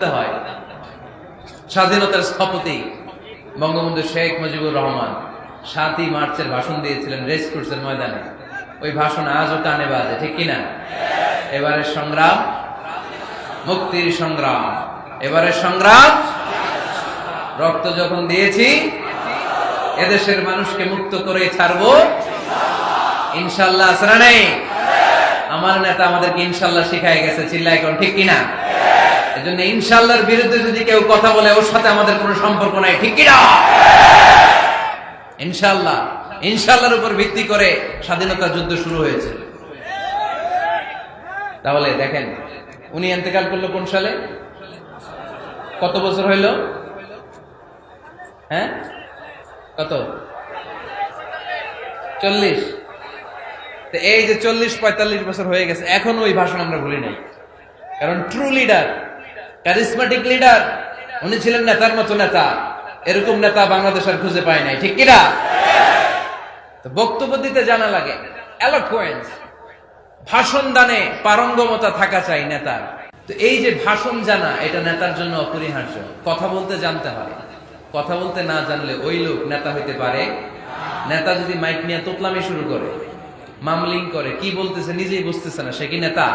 হয়। স্বাধীনতার স্থপতি বঙ্গবন্ধু শেখ মুজিবুর রহমান সাতই মার্চের ভাষণ দিয়েছিলেন রেস কোর্সের ময়দানে। ওই ভাষণ আজও কানে বাজে, ঠিক কিনা? এবারের সংগ্রাম, মুক্তির সংগ্রাম। এবারের সংগ্রাম, রক্ত যখন দিয়েছি, এদেশের মানুষকে মুক্ত করে ছাড়বো। ইনশাল্লাহ আসরা নেই? আমার নেতা আমাদেরকে ইনশাল্লাহ শিখাই গেছে চিল্লাই কোন, ঠিক কিনা? এজন্য ইনশাল্লাহর বিরুদ্ধে যদি কেউ কথা বলে, ওর সাথে আমাদের কোনো সম্পর্ক নাই, ঠিক কিনা? ইনশাল্লাহ ইনশাল্লাহর উপর ভিত্তি করে স্বাধীনতা যুদ্ধ শুরু হয়েছে। তাহলে দেখেন, উনি এতেকাল করল কোন সালে? কত বছর হইল? হ্যাঁ? কত? চল্লিশ। তো এই যে চল্লিশ পঁয়তাল্লিশ বছর হয়ে গেছে, এখন ওই ভাষণ আমরা ভুলি নাই। কারণ ট্রু লিডার ক্যারিসমেটিক লিডার উনি ছিলেন নেতার মতো নেতা। এরকম নেতা বাংলাদেশ আর খুঁজে পায় নাই, ঠিক কিনা বক্তব্য দিতে জানা লাগে ভাষণ দানে পারঙ্গমতা থাকা চাই নেতার। তো এই যে ভাষণ জানা, এটা নেতার জন্য অপরিহার্য। কথা বলতে জানতে হয়, কথা বলতে না জানলে ওই লোক নেতা হইতে পারে। নেতা যদি মাইক নিয়ে তোতলামি শুরু করে, মামলিং করে, কি বলতেছে নিজেই বুঝতেছে না, সে কি নেতা?